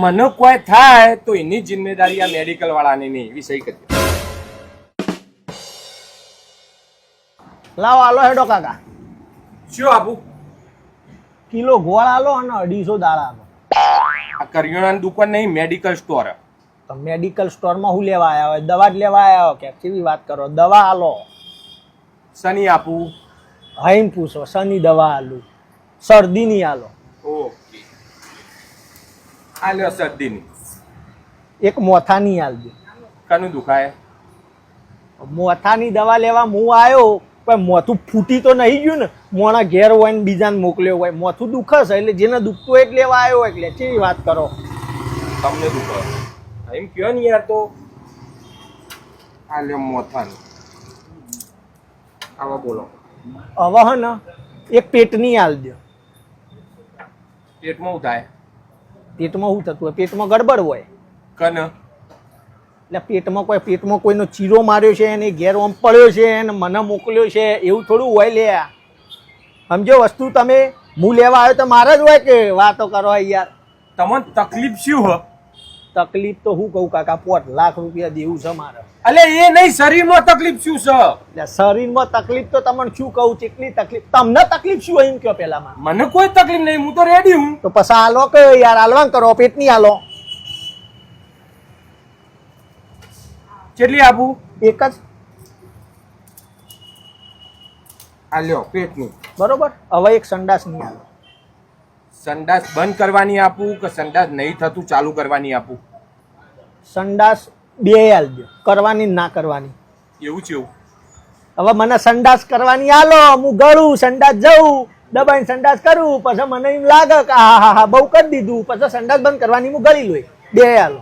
મને કોઈ થાય તો એની જિમ્મેદારી આ મેડિકલ વાળાની નહીં. એવી સહી કરી લાવો આલો હેડો કાકા. શું આપું? કિલો ગોળ આલો અને અઢીસો દાળ આલો. આ કરિયાણાની દુકાન નહીં મેડિકલ સ્ટોર તો મેડિકલ સ્ટોરમાં હું લેવા આવ્યા? હોય દવા જ લેવા આવ્યા હોય કે? કેવી વાત કરો? દવા આલો. શની આપું. હૈમ પૂછો શની દવા આલું? શરદીની આલો. આ લ્યો શરદીની એક મોથાની આલજો. કનું દુખાય? મોથાની દવા લેવા હું આવ્યો પણ મોથું ફૂટી તો નહીં ગયું ને. મોણા ઘેર હોય ને બીજાને મોકલ્યો હોય. મોથું દુખશે એટલે જેને દુખતું હોય એટલે લેવા આવ્યો એટલે. કેવી વાત કરો? તમને દુખાય એમ કયો ને યાર તો? આ લ્યો મોથાનું. આવા બોલો. હવે ને એક પેટની આલજો. પેટમાં થાય પેટમાં શું થતું હોય? પેટમાં ગડબડ હોય. કન? એટલે પેટમાં કોઈ પેટમાં કોઈનો ચીરો માર્યો છે એને ઘેર ઓમ પડ્યો છે એને મને મોકલ્યો છે એવું થોડું હોય લે. સમજો વસ્તુ તમે. હું લેવા આવ્યો તો મારા જ હોય કે વાતો કરો યાર? તમને તકલીફ શું હ? તકલીફ તો હું કહું કાકા પોત લાખ રૂપિયા દેવું છે મારે. એટલે એ નહીં શરીરમાં તકલીફ શું છે? એટલે શરીરમાં તકલીફ તો તમને શું કહું કેટલી તકલીફ. તમને તકલીફ શું એમ કયો પેલામાં? મને કોઈ તકલીફ નહીં હું તો રેડી હું. તો પછી આલો કે યાર હાલવાન કરો પેટની આલો કેટલી આપું? એક જ. આ લ્યો પેટની. બરોબર? હવે એક સંડાસ નહીં આલો સંડાસ બંધ કરવાની આપું કે સંડાસ નહીં થતું ચાલુ કરવાની આપું? સંડાસ બે આલજો કરવાની ના કરવાની. એવું છે એવું? હવે મને સંડાસ કરવાની આલો હું ગળું સંડાસ જઉં દબાઈને સંડાસ કરું પછી મને એમ લાગે કે હા હા હા બહુ કરી દીધું પછી સંડાસ બંધ કરવાની હું ગળી લઈ બે આલો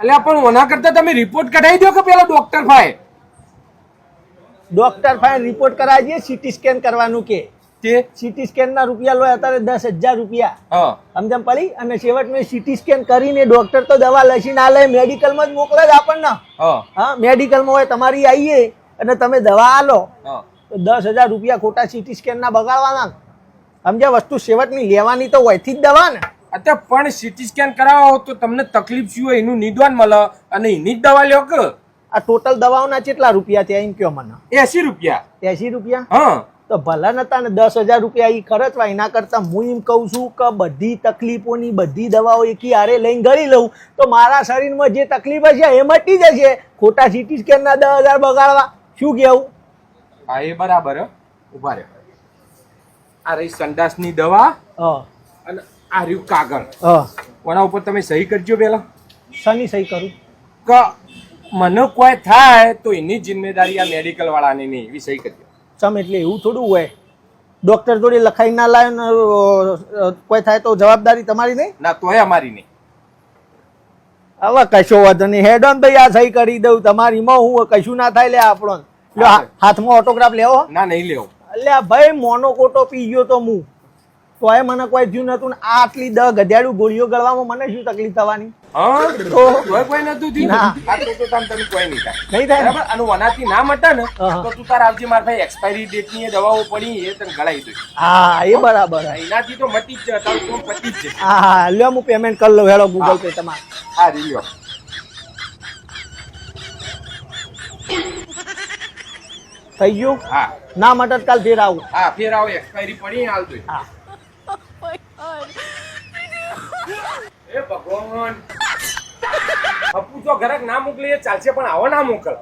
એટલે પણ ઓના કરતા તમે રિપોર્ટ કઢાવી દો કે પેલો ડોક્ટર ફાય ડોક્ટર ફાય રિપોર્ટ કરાવીએ સીટી સ્કેન કરવાનું કે. તે સીટી સ્કેન ના રૂપિયા લો અત્યારે દસ હજાર રૂપિયા. સમજમ પડી? અને છેવટ મેં સીટી સ્કેન કરીને ડોક્ટર તો દવા લસી ના લે મેડિકલમાં જ મોકલે જ આપણને. હા. મેડિકલમાં હોય તમારી આવીએ અને તમે દવા આલો તો દસ હજાર રૂપિયા ખોટા સીટી સ્કેન ના બગાડવાના. સમજ્યા વસ્તુ સેવટની લેવાની તો હોયથી જ દવા ને. અત્યારે પણ સીટી સ્કેન કરાવો તો તમને તકલીફ શું હોય? એનું નિદાન મળે અને એની જ દવા લ્યો કે? આ ટોટલ દવાઓના કેટલા રૂપિયા થયા એમ કયો મને? એસી રૂપિયા. એસી રૂપિયા? હા. તો ભલા નતા ને દસ હજાર રૂપિયા એ ખર્ચવા એના કરતાં હું એમ કહું છું કે બધી તકલીફોની બધી દવાઓ એકી હારે લઈને ગળી લઉં. તો મારા શરીરમાં જે તકલીફ હશે એ મટી જશે. ખોટા સીટી સ્કેનના દસ હજાર બગાડવા. શું કહેવું? હા એ બરાબર હો. ઊભા રહે. આ રહી સંડાસની દવા હા. અને આ રહ્યું કાગળ. કોના ઉપર તમે સહી કરજો પેલા શાની સહી કરું. કે મને કોઈ થાય તો એની જિમ્મેદારી આ મેડિકલ વાળાની નહીં. એવી સહી કરજો. ચમ એટલે એવું થોડું હોય. ડોક્ટર જોડે લખાઈ ના લાવે ને કોઈ થાય તો જવાબદારી તમારી નહીં? ના તોય અમારી નહીં. હવે કશો વાંધો નહીં. હેડ ઓન ભાઈ આ સહી કરી દઉં. તમારીમાં હું કશું ના થાય લે આપણો હાથમાં ઓટોગ્રાફ લેવો? ના નહીં લેવો. અલ્યા ભાઈ મોનો કોટો પી ગયો તો હું તોય મને કોઈ થયું નતું ને આટલી દ ગધેડું ગોળીઓ ગળવામાં મને શું તકલીફ થવાની? હા? કોઈ નતું થયું? ના. આ તો તો તમ- કોઈ નહીં થાય. નહીં થાય બરાબર? અને વનાથી ના મટા ને તો તું તાર આવજે મારા ભાઈ એક્સપાયરી ડેટની દવાઓ પડી એ તને ગળાઈ દઉં હા એ બરાબર એનાથી તો મટી જ તારું કામ પતી જ હા હા લ્યો હું પેમેન્ટ કરી લઉં. હેડો ગૂગલ પે તમારે. આ રીલ્યો થઈ ગયું? હા. ના મટત કાલ ફેર આવું. હા ફેર આવો એક્સપાયરી પડી હાલ હા. એ ભગવાન. અપુ તો ઘરાક ના મોકલીએ ચાલશે પણ આવો ના મોકલ